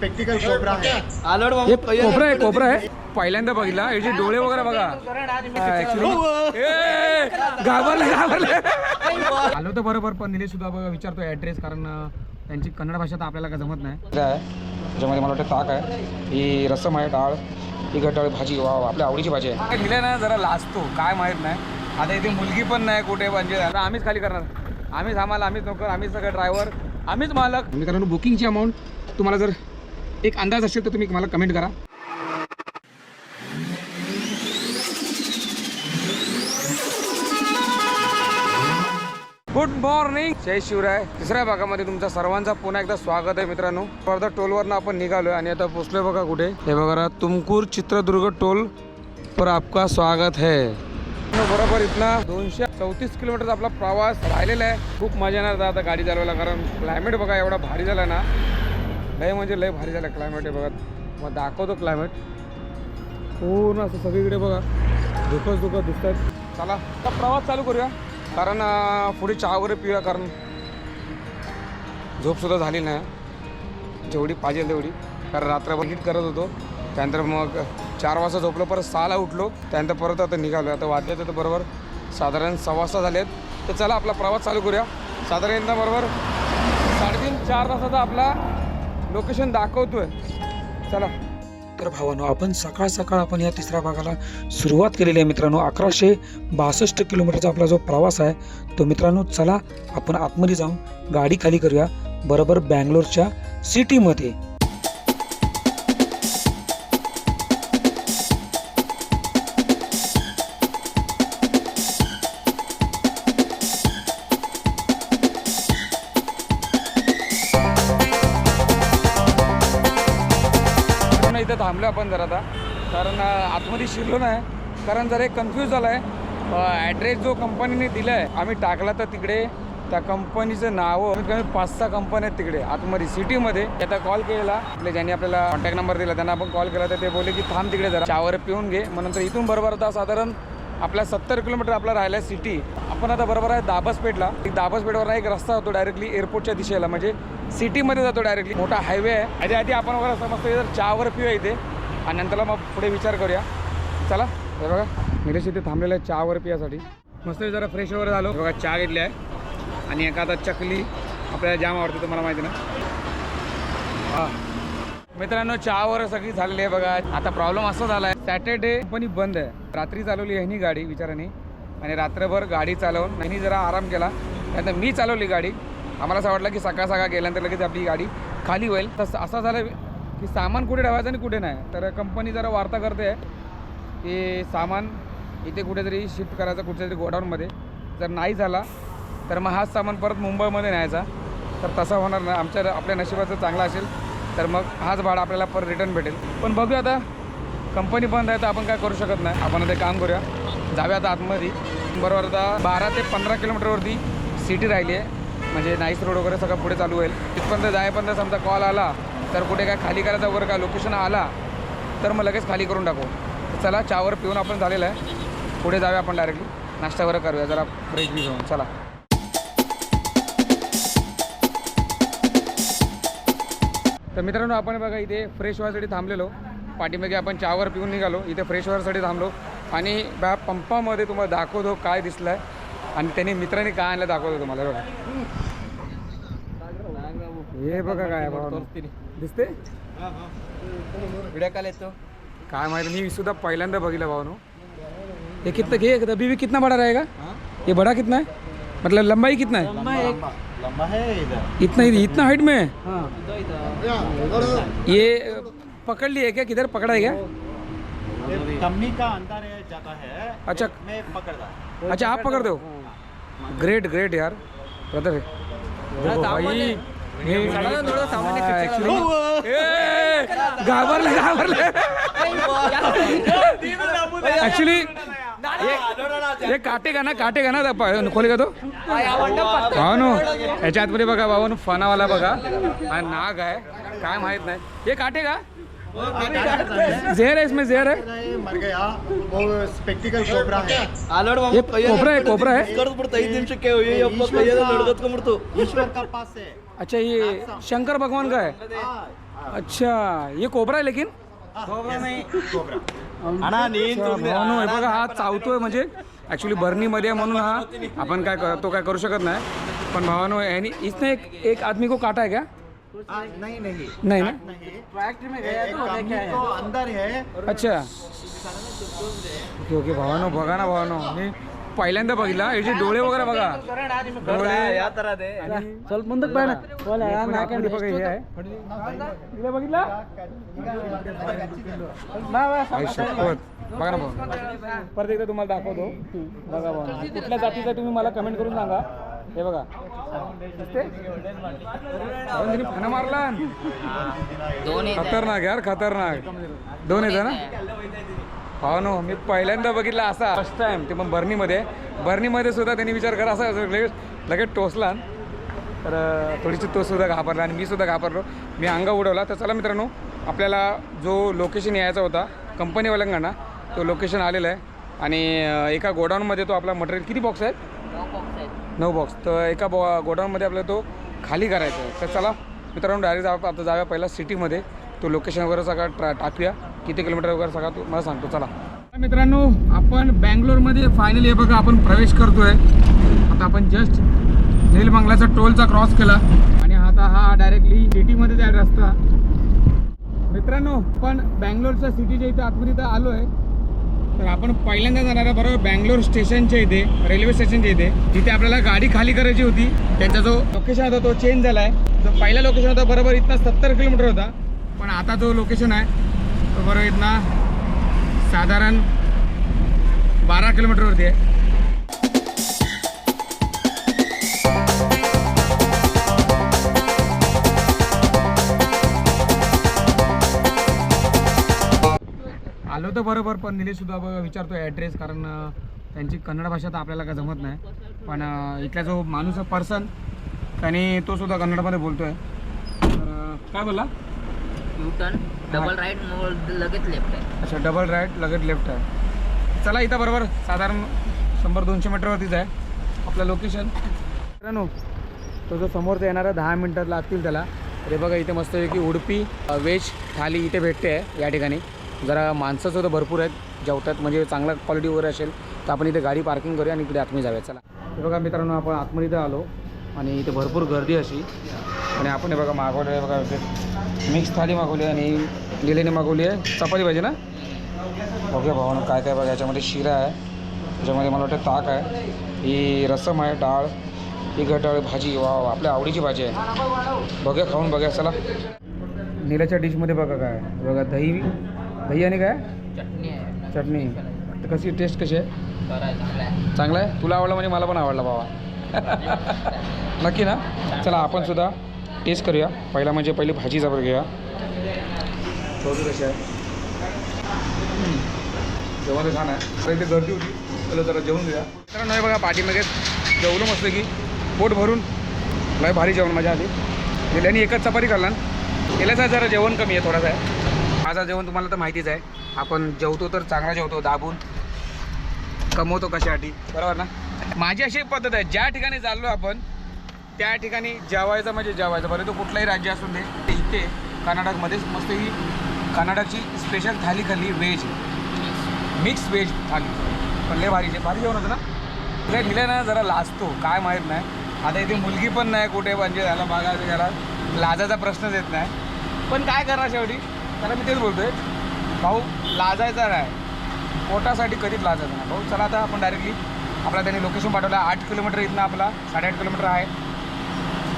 Spectacled cobra है हे कोपरा आहे कोपरा आहे. पहिल्यांदा बघितला. याचे डोळे वगैरे बघा. घाबरले घाबरले. आलो तर बरोबर पण निलेश सुद्धा बघा विचारतो ॲड्रेस कारण त्यांची कन्नड भाषा तर आपल्याला काय जमत नाही. त्याच्यामध्ये मला वाटतं ताक आहे. ही रसम आहे डाळ. ही गटाळ भाजी. वा आपल्या आवडीची भाजी आहे. दिले ना जरा लाजतो. काय माहीत नाही. आता इथे मुलगी पण नाही कुठे म्हणजे आता आम्हीच खाली करणार. आम्हीच आम्हाला आम्हीच नोकर आम्हीच सगळे ड्रायव्हर आम्हीच मालक. मित्रांनो बुकिंगची अमाऊंट तुम्हाला जर एक अंदाज असेल तर तुम्ही मला कमेंट करा. Good morning Jai Shivray. तिसऱ्या भागामध्ये तुमचा सर्वांचा पुन्हा एकदा स्वागत आहे मित्रांनो. वर्धा टोलवरनं आपण निघालोय आणि आता पोचलोय बघा कुठे. हे बघा तुमकूर चित्रदुर्ग टोल पर आपका स्वागत है. बरोबर इथला दोनशे चौतीस किलोमीटरचा आपला प्रवास राहिलेला आहे. खूप मजा येणार आता गाडी चालवायला कारण क्लायमेट बघा एवढा भारी झाला ना. लय म्हणजे लय भारी झालं क्लायमेट आहे बघा. मग दाखवतो क्लायमेट पूर्ण असं सगळीकडे बघा. धुकंच दिसत आहेत चला आता प्रवास चालू करूया. कारण पुढे चहा वगैरे पिऊया कारण झोपसुद्धा झाली नाही. जेवढी पाहिजे तेवढी. कारण रात्रभर हिट करत होतो. त्यानंतर मग चार वाजता झोपलो परत सहाला उठलो. त्यानंतर परत आता निघालो आता वाजले तर बरोबर साधारण सहा वाजता झाले आहेत तर चला आपला प्रवास चालू करूया. साधारणतः बरोबर साडेतीन चार तासाचा आपला लोकेशन दाखवतोय. चला. तर भावानो आपण सकाळ सकाळ आपण या तिसऱ्या भागाला सुरुवात केलेली आहे मित्रांनो. अकराशे बासष्ट किलोमीटरचा आपला जो प्रवास आहे तो मित्रांनो चला आपण आतमध्ये जाऊन गाडी खाली करूया. बरोबर बँगलोरच्या सिटीमध्ये. थांबलो आपण जरा आता. कारण आतमध्ये शिरलो नाही. कारण जरा एक कन्फ्यूज झालं आहे ॲड्रेस जो कंपनीने दिला आहे आम्ही टाकला तर तिकडे. त्या कंपनीचं नावं कमीत कमी पाच सहा कंपन्या आहेत तिकडे आतमध्ये सिटीमध्ये आता कॉल केला. आपल्या ज्यांनी आपल्याला कॉन्टॅक्ट नंबर दिला त्यांना आपण कॉल केला तर ते बोलले की थांब तिकडे जरा चावर पिऊन घे. मग नंतर इथून बरोबर आता साधारण आपल्या सत्तर किलोमीटर आपला राहिला आहे सिटी आपण आता बरोबर आहे दाबसपेठला. एक दाबसपेठवर एक रस्ता होतो डायरेक्टली एअरपोर्टच्या दिशेला म्हणजे सिटीमध्ये जातो डायरेक्टली. मोठा हायवे आहे. आधी आधी आपण वगैरे समजतो जर चहावर पिऊया इथे. आणि नंतर मग पुढे विचार करूया. चला हे बघा निलेश इथे थांबलेलं आहे चहावर पियासाठी. मस्त जरा फ्रेश वगैरे झालो. बघा चहा घेतली आहे. आणि एखादा चकली आपल्याला जाम आवडते तुम्हाला माहिती ना. हां. मित्रांनो चहावर सगळी झालेली आहे बघा. आता प्रॉब्लेम असा झाला आहे सॅटर्डे कंपनी बंद आहे. रात्री चालवली ह्यांनी गाडी विचाराने. आणि रात्रभर गाडी चालवून नाही जरा आराम केला. त्यानंतर मी चालवली गाडी. आम्हाला असं वाटलं की सकाळ सकाळ गेल्यानंतर लगेच आपली गाडी खाली होईल. तसं असं झालं की सामान कुठे ठेवायचं आणि कुठे नाही. तर कंपनी जरा वार्ता करते आहे की सामान इथे कुठेतरी शिफ्ट करायचं कुठेतरी गोडाऊनमध्ये. जर नाही झाला तर मग हाच सामान परत मुंबईमध्ये न्यायचा. तर तसा होणार नाही. आमच्या आपल्या नशिबाचं चांगलं असेल तर मग हाच भाडा आपल्याला परत रिटर्न भेटेल. पण बघूया आता कंपनी बंद आहे तर आपण काय करू शकत नाही. आपण आता काम करूया. जाऊया आता आतमध्ये. बरोबर आता बारा ते पंधरा किलोमीटरवरती सिटी राहिली आहे. म्हणजे नाईस रोड वगैरे सगळं पुढे चालू होईल. तिथपर्यंत जायपर्यंत समजा कॉल आला तर कुठे काय खाली करायचा वगैरे काय लोकेशन आला तर मग लगेच खाली करून टाकू. चला चहावर पिऊन आपण झालेलं आहे. पुढे जाऊया आपण डायरेक्टली नाश्ता वगैरे करूया जरा फ्रेश बी घेऊन. चला. तर मित्रांनो आपण बघा इथे फ्रेश व्हायसाठी थांबलेलो. पाठीमागे आपण चहावर पिऊन निघालो. इथे फ्रेश व्हायसाठी थांबलो. आणि बा पंपामध्ये तुम्हाला दाखवतो काय दिसलं आहे आणि त्यांनी मित्रांनी काय आणलं दाखवतो तुम्हाला हे बघा. हे बघा काय आहे भावानो. दिसते वीडियो कॉल येतो. काय माहिती मी सुद्धा पहिल्यांदा बघितलं भावनो ये कितना ये अभी भी कितना बड़ा रहेगा? ये बड़ा कितना है मतलब लंबाई कितना है लंबा है इधर. इतना ही इतना हाइट में? है. ये पकड़ लिए क्या? किधर पकड़ा है क्या? कमी का अंदर है जगह है। अच्छा। मैं पकड़ता अच्छा आप पकड़ते हो ग्रेट ग्रेट यार। ब्रदर भाई। हे- हा, घाबरले घाबरले ऍक्च्युली हे काटेगा ना काटेगा ना प- खोले का तो। भावानो याच्या आतमध्ये बघा भावानो फनावाला बघा। हा नाग आहे काय माहीत नाही। हे काटेगा जहर है इसमें जहर है मर गया वो स्पेक्टिकल कोबरा है ये कोबरा है कोबरा है ईश्वर का- ईश्वर का पास है अच्छा ये शंकर भगवान का है हाँ, अच्छा ये कोबरा आहे लेकिन आणा नीन अच्छा, भावानो, हे बघा हा चावतोय म्हणजे ऍक्च्युली बर्नीमध्ये आहे म्हणून हा आपण काय कर- तो काय करू शकत नाही पण भावानो यानी इसने एक एक आदमी को काटा है नहीं नहीं। नहीं ना? ट्रैक्ट में गया तो तो अंदर है। अच्छा। ओके ओके बघा ना भावानो। मी पहिल्यांदा बघितला याचे डोळे वगैरे बघा। डोळे या तर दे। चल बंद पाय बोल या ना काय बघा हे. आहे तिला बघितला? बघा ना परत एकदा तुम्हाला दाखवतो. बघा बघा कुठल्या जातीचा तुम्ही मला कमेंट करून सांगा. हे बघा. मारला खतरनाक यार खतरनाक. दोन येतं ना? भावनो मी पहिल्यांदा बघितला असा. फर्स्ट टाइम ते पण बर्नीमध्ये. बर्नीमध्ये सुद्धा त्यांनी विचार करा असा लगेच लगेच टोचला तर थोडीशी तो सुद्धा घाबरला आणि मी सुद्धा घाबरलो. मी अंग उडवला. तर चला मित्रांनो आपल्याला जो लोकेशन यायचा होता कंपनीवाल्यांकडनं तो लोकेशन आलेला आहे. आणि एका गोडाऊनमध्ये तो आपला मटेरियल किती बॉक्स आहेत? नऊ बॉक्स तर एका बॉ गोडाऊनमध्ये आपल्याला तो खाली करायचा आहे. तर चला मित्रांनो डायरेक्ट जा आता जाऊया पहिला सिटीमध्ये तो लोकेशन वगैरे सगळं ट्रा टाकूया. किती किलोमीटर वगैरे सगळा तो मला सांगतो. चला. मित्रांनो आपण बँगलोरमध्ये फायनली हे बघा आपण प्रवेश करतोय. आता आपण जस्ट नीलमंगलाचा टोलचा क्रॉस केला. आणि आता हा डायरेक्टली सिटीमध्ये जाईल रस्ता. मित्रांनो पण बँगलोरच्या सिटीच्या इथं आतमध्ये इथं आलो आहे तर आपण पहिल्यांदा जाणार आहे बरोबर बँगलोर स्टेशनच्या इथे रेल्वे स्टेशनच्या इथे. तिथे आपल्याला गाडी खाली करायची होती. त्यांचा जो लोकेशन होता तो चेंज झाला आहे जो पहिला लोकेशन होता बरोबर इथनं सत्तर किलोमीटर होता. पण आता जो लोकेशन आहे तो बरोबर इथनं साधारण बारा किलोमीटरवरती आहे. तर बरोबर पण निलेश सुद्धा बघा विचारतो ॲड्रेस कारण त्यांची कन्नड भाषा तर आपल्याला काय जमत नाही. पण इथला जो माणूस आहे पर्सन त्याने तो सुद्धा कन्नडमध्ये बोलतो आहे तर काय बोलला? डबल राईट लगेच लेफ्ट आहे. अच्छा डबल राईट लगेच लेफ्ट आहे. चला इथं बरोबर साधारण शंभर दोनशे मीटरवरतीच आहे आपलं लोकेशन मित्रांनो तो जो समोरचा येणारा दहा मिनटात लागतील त्याला. हे बघा इथे मस्त की उडपी व्हेज थाली इथे भेटते आहे या ठिकाणी. जरा माणसाचं तर भरपूर आहेत जेवतात. म्हणजे चांगला क्वालिटी वगैरे असेल तर आपण इथे गाडी पार्किंग करूया आणि इकडे आतमध्ये जाऊया. चला. हे बघा मित्रांनो आपण आतमध्ये इथं आलो आणि इथे भरपूर गर्दी अशी. आणि आपण हे बघा मागवलं आहे बघा मिक्स थाली मागवली आहे आणि लिलेने मागवली आहे. चपाती पाहिजे ना? बघूया भावानं काय काय बघा याच्यामध्ये शिरा आहे. त्याच्यामध्ये मला वाटतं ताक आहे. ही रसम आहे डाळ ही गटाळ भाजी. वा आपल्या आवडीची भाजी आहे. बघूया खाऊन बघा चला. निलाच्या डिशमध्ये बघा काय बघा दही दही आणि काय? चटणी आहे. चटणी. तर कशी टेस्ट कशी आहे? चांगलं आहे. तुला आवडला म्हणजे मला पण आवडला बाबा. नक्की ना? चला आपण सुद्धा टेस्ट करूया. पहिला म्हणजे पहिली भाजी जबर घेऊया. बघू कशी आहे? जेवण छान आहे. तर इथे गर्दी होती. चला जरा जेवण घेऊया. तर नाही बघा पाठीमागे जेवलो मस्त की पोट भरून. लय भारी जेवण माझ्या आधी. गेल्याने एकच चपाती खाल्ला गेल्याचा जरा जेवण कमी आहे थोडासा आहे. माझा जेवण तुम्हाला तर माहितीच आहे. आपण जेवतो तर चांगला जेवतो दाबून. कमवतो कशासाठी? बरोबर ना? माझी अशी एक पद्धत आहे ज्या ठिकाणी चाललो आपण त्या ठिकाणी जेवायचं म्हणजे जेवायचं. बरं तो कुठलाही राज्य असून दे ते इथे कर्नाटकमध्येच मस्त ही कर्नाटकची स्पेशल थाली खाल्ली व्हेज मिक्स व्हेज थाली. पण लय भारी भारी जेवण होतं ना? तुला दिलं ना जरा लाजतो काय माहीत नाही. आता इथे मुलगी पण नाही कुठे म्हणजे त्याला बघायचं त्याला लाजाचा प्रश्नच येत नाही. पण काय करणार शेवटी? त्याला मी तेच बोलतोय भाऊ लाजायचा नाही. पोटासाठी कधीच लाजायचं नाही. भाऊ चला आता आपण डायरेक्टली आपला त्यांनी लोकेशन पाठवलं. आठ किलोमीटर इथनं आपला साडेआठ किलोमीटर आहे.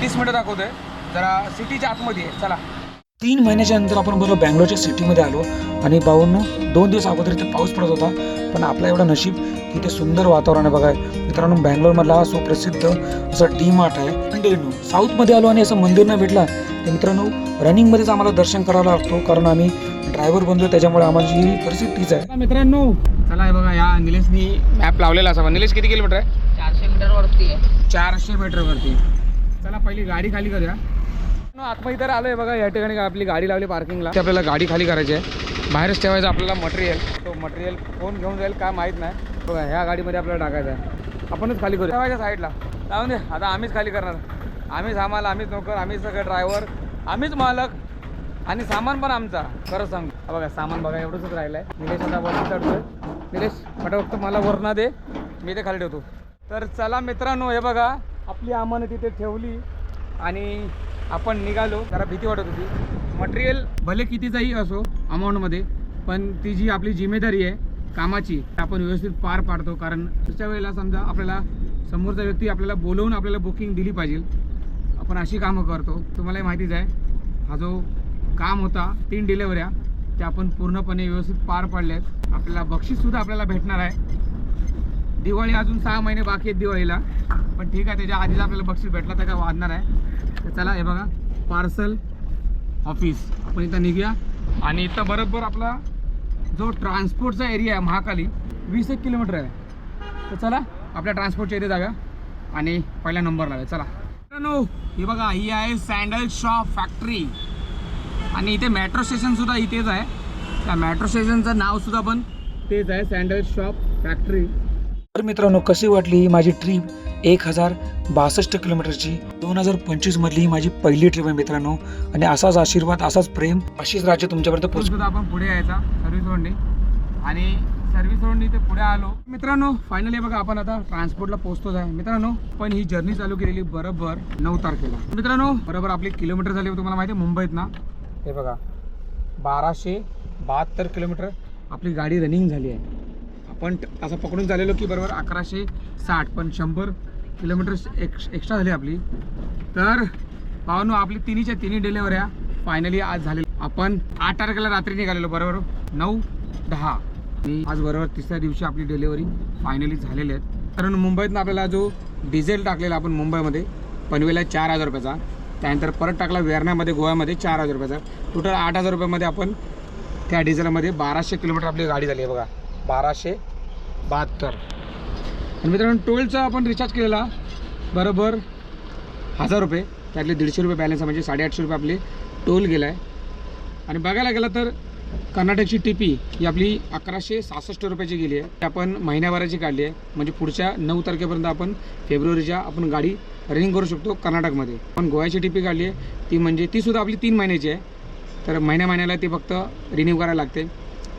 तीस मिनटं दाखवतोय. जरा सिटीच्या आतमध्ये आहे. चला. तीन महिन्याच्या नंतर आपण बरोबर बँगलोरच्या सिटीमध्ये आलो. आणि भाऊंनो दोन दिवस अगोदर इथे पाऊस पडत होता. पण आपलं एवढं नशीब की इथे सुंदर वातावरण आहे बघाय मित्रांनो बँगलोरमधला हा सुप्रसिद्ध असं डी मार्ट आहे. कंटिन्यू साऊथमध्ये आलो आणि असं मंदिर नाही भेटला. तर मित्रांनो रनिंगमध्येच आम्हाला दर्शन करावं लागतो कारण आम्ही ड्रायव्हर बनलो त्याच्यामुळे आम्हाला ही परिस्थिती तीच आहे. मित्रांनो. चला हे बघा या निलेशनी मॅप लावलेला असा. निलेश किती किलोमीटर आहे? चारशे मीटरवरती आहे. चारशे मीटरवरती चला पहिली गाडी खाली करूया. नो, आतमध्ये तर आलोय बघा या ठिकाणी आपली गाडी लावली पार्किंगला ते आपल्याला गाडी खाली करायची आहे. बाहेरच ठेवायचं आपल्याला मटेरियल तो मटेरियल कोण घेऊन जाईल काय माहीत नाही. बघा ह्या गाडीमध्ये आपल्याला टाकायचं आहे. आपणच खाली करू ठेवायच्या साईडला लावून दे आता आम्हीच खाली करणार. आम्हीच आम्हाला आम्हीच नोकर आम्हीच सगळं ड्रायव्हर आम्हीच मालक आणि सामान पण आमचा खरं सांग. बघा सामान बघा एवढंच राहिलं आहे निलेश आता वरती चढतोय. निलेश फटाफट मला वरना दे. मी ते खाली ठेवतो. तर चला मित्रांनो हे बघा आपली आम्हाला तिथे ठेवली आणि आपण निघालो. जरा भीती वाटत होती. मटेरियल भले कितीचाही असो अमाऊंटमध्ये पण ती जी आपली जिम्मेदारी आहे कामाची ती आपण व्यवस्थित पार पाडतो. कारण त्याच्या वेळेला समजा आपल्याला समोरचा व्यक्ती आपल्याला बोलवून आपल्याला बुकिंग दिली पाहिजे. आपण अशी कामं करतो. तुम्हालाही माहितीच आहे. हा जो काम होता तीन डिलेवऱ्या त्या आपण पूर्णपणे व्यवस्थित पार पाडल्यात. आहेत आपल्याला बक्षीससुद्धा आपल्याला भेटणार आहे. दिवाळी अजून सहा महिने बाकी आहेत दिवाळीला. पण ठीक आहे त्याच्या आधीच आपल्याला बक्षीस भेटला तर काय वाढणार आहे. तर चला हे बघा. पार्सल ऑफिस आपण इथं निघूया. आणि इथं बरोबर आपला जो ट्रान्सपोर्टचा एरिया आहे महाकाली वीस एक किलोमीटर आहे. तर चला आपल्या ट्रान्सपोर्टच्या इथे जाऊया. आणि पहिल्या नंबरला लावूया चला. ही बघा ही आहे सँडल शॉप फॅक्टरी. आणि इथे मेट्रो स्टेशनसुद्धा इथेच आहे. त्या मेट्रो स्टेशनचं नावसुद्धा पण तेच आहे सँडल शॉप फॅक्टरी. तर मित्रांनो कशी वाटली ही माझी ट्रिप एक हजार बासष्ट किलोमीटरची दोन हजार पंचवीस मधली ही माझी पहिली ट्रिप आहे मित्रांनो. आणि असाच आशीर्वाद असाच प्रेम अशीच राज्य तुमच्यापर्यंत पोहोच सुद्धा आपण पुढे यायचा सर्व्हिस रोडने आणि सर्व्हिस रोडनी ते पुढे आलो. मित्रांनो फायनली बघा आपण आता ट्रान्सपोर्टला पोहोचतोच आहे. मित्रांनो पण ही जर्नी चालू केलेली बरोबर नऊ तारखेला. मित्रांनो बरोबर आपली किलोमीटर झाली तुम्हाला माहिती आहे मुंबईत ना? हे बघा बाराशे बहात्तर किलोमीटर आपली गाडी रनिंग झाली आहे. आपण असं पकडून चाललेलो की बरोबर अकराशे साठ पण शंभर किलोमीटर एक्स एक्स्ट्रा झाली आपली. तर भावानो आपली तिन्हीच्या तिन्ही डिलेवऱ्या फायनली आज झाले आपण आठ तारखेला रात्री निघालेलो बरोबर? नऊ दहा. आज बरोबर तिसऱ्या दिवशी आपली डिलेवरी फायनली झालेली आहेत कारण मुंबईतनं आपल्याला जो डिझेल टाकलेला आपण मुंबईमध्ये पनवेला चार हजार रुपयाचा त्यानंतर परत टाकला वेरण्यामध्ये गोव्यामध्ये चार हजार रुपयाचा. टोटल आठ हजार रुपयामध्ये आपण त्या डिझेलमध्ये बाराशे किलोमीटर आपली गाडी झाली आहे बघा. बाराशे बहात्तर. आणि मित्रांनो टोलचा आपण रिचार्ज केलेला बरोबर हजार रुपये. त्यातले दीडशे रुपये बॅलन्स आहे म्हणजे साडेआठशे रुपये आपले टोल गेला आहे आणि बघायला गेलं तर कर्नाटकची टिपी ही आपली अकराशे सहासष्ट रुपयाची गेली आहे. ती आपण महिन्याभराची काढली आहे. म्हणजे पुढच्या नऊ तारखेपर्यंत आपण फेब्रुवारीच्या आपण गाडी रनिंग करू शकतो कर्नाटकमध्ये. पण गोव्याची टिपी काढली आहे. ती म्हणजे तीसुद्धा आपली तीन महिन्याची आहे. तर महिन्या महिन्याला ती फक्त रिन्यू करायला लागते.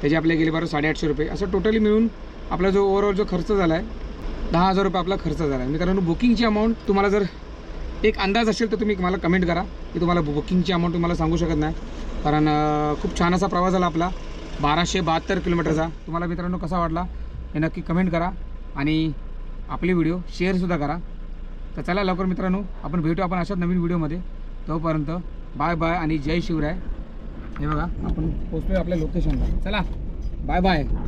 त्याचे आपले गेले बरं साडेआठशे रुपये. असं टोटली मिळून आपला जो ओवरऑल जो खर्च झाला आहे दहा हजार रुपये आपला खर्च झाला आहे. मित्रांनो बुकिंगची अमाऊंट तुम्हाला जर एक अंदाज असेल तर तुम्ही मला कमेंट करा. की तुम्हाला बुकिंगची अमाऊंट तुम्हाला सांगू शकत नाही. कारण खूप छान असा प्रवास झाला आपला. बाराशे बहात्तर किलोमीटरचा. तुम्हाला मित्रांनो कसा वाटला हे नक्की कमेंट करा आणि आपले व्हिडिओ शेअरसुद्धा करा. तर चला लवकर मित्रांनो आपण भेटू आपण अशाच नवीन व्हिडिओमध्ये तोपर्यंत बाय बाय आणि जय शिवराय. हे बघा आपण पोचतोय आपल्या लोकेशनला चला बाय बाय